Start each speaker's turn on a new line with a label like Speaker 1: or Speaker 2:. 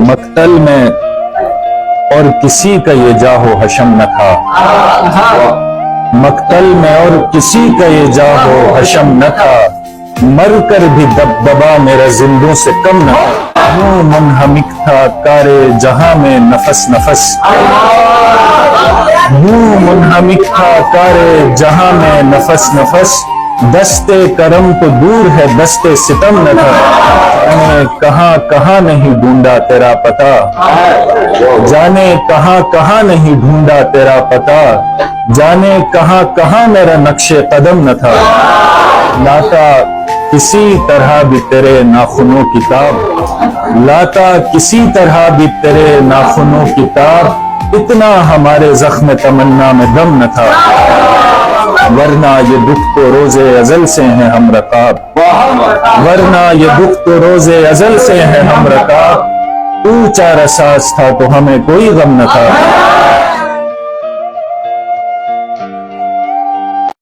Speaker 1: مقتل میں اور کسی کا یہ جاہو حشم نہ تھا۔ مقتل میں اور کسی کا یہ جاہو حشم نہ تھا۔ مر کر بھی دبدبا میرا زندوں سے کم نہ تھا۔ یوں منہمک تھا کار جہاں میں نفس نفس۔ یوں منہمک تھا کار جہاں میں نفس نفس۔ دستے کرم تو دور ہے، دستے ستم نہ تھا۔ جانے کہاں کہاں نہیں ڈھونڈا تیرا پتا؟ جانے کہاں کہاں نہیں ڈھونڈا تیرا پتا؟ جانے کہاں کہاں میرا نقش قدم نہ تھا؟ لاتا کسی طرح بھی تیرے ناخنوں کتاب؟ لاتا کسی طرح بھی تیرے ناخنوں کتاب؟ اتنا ہمارے زخم تمنا میں دم نہ تھا؟ ورنہ یہ دکھ تو روز ازل سے ہیں ہم رکاب۔ ورنہ یہ دکھ تو روز ازل سے ہیں ہم رکاب۔ تو چارہ ساز تھا تو ہمیں کوئی غم نہ تھا۔